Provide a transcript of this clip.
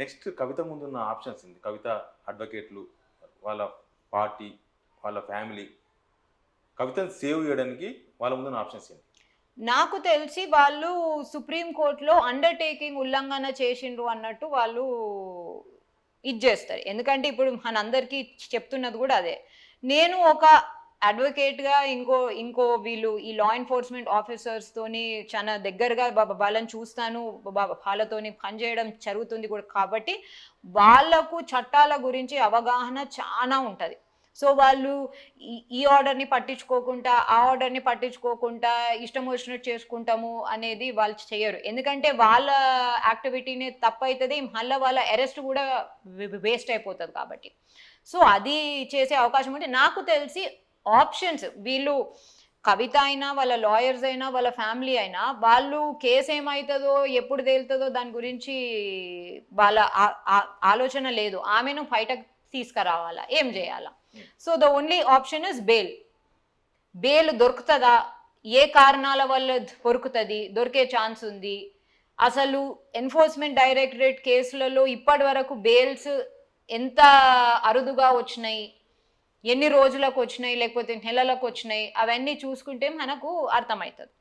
Next కవిత ముందున్న options ఉంది. కవిత అడ్వకేట్లు వాళ్ళ పార్టీ వాళ్ళ ఫ్యామిలీ. కవితను సేవ్ చేయడానికి వాళ్ళ ముందున్న ఆప్షన్స్ ఏంటి? నాకు తెలిసి వాళ్ళు సుప్రీం కోర్టులో అండర్టేకింగ్ ఉల్లంఘన చేసిండ్రు అన్నట్టు వాళ్ళు ఇది చేస్తారు. ఎందుకంటే ఇప్పుడు మనందరికీ చెప్తున్నది కూడా అదే. నేను ఒక అడ్వకేట్గా ఇంకో ఇంకో వీళ్ళు ఈ లా ఎన్ఫోర్స్మెంట్ ఆఫీసర్స్ తోని చాలా దగ్గరగా వాళ్ళని చూస్తాను వాళ్ళతోని పనిచేయడం జరుగుతుంది కూడా. కాబట్టి వాళ్ళకు చట్టాల గురించి అవగాహన చాలా ఉంటుంది. సో వాళ్ళు ఈ- ఈ ఆర్డర్ని పట్టించుకోకుండా ఆ ఆర్డర్ని పట్టించుకోకుండా ఇష్టం వచ్చినట్టు చేసుకుంటాము అనేది వాళ్ళు చేయరు. ఎందుకంటే వాళ్ళ యాక్టివిటీనే తప్పవుతుంది మళ్ళీ వాళ్ళ అరెస్ట్ కూడా వేస్ట్ అయిపోతుంది కాబట్టి. సో అది చేసే అవకాశం ఉంటే నాకు తెలిసి ఆప్షన్స్. వీళ్ళు కవిత అయినా వాళ్ళ లాయర్స్ అయినా వాళ్ళ ఫ్యామిలీ అయినా వాళ్ళు కేసు ఏమవుతుందో ఎప్పుడు తేలుతుందో దాని గురించి వాళ్ళ ఆలోచన లేదు. ఆమెను బయటకు తీసుకురావాలా? ఏం చేయాలా? So the only option is bail bail దొరుకుతుందా? ఏ కారణాల వల్ల దొరుకుతుంది? దొరికే ఛాన్స్ ఉంది. అసలు ఎన్ఫోర్స్మెంట్ డైరెక్టరేట్ కేసులలో ఇప్పటి వరకు బెయిల్స్ ఎంత అరుదుగా వచ్చినాయి? ఎన్ని రోజులకు వచ్చినాయి లేకపోతే నెలలకు వచ్చినాయి అవన్నీ చూసుకుంటే మనకు అర్థమవుతుంది.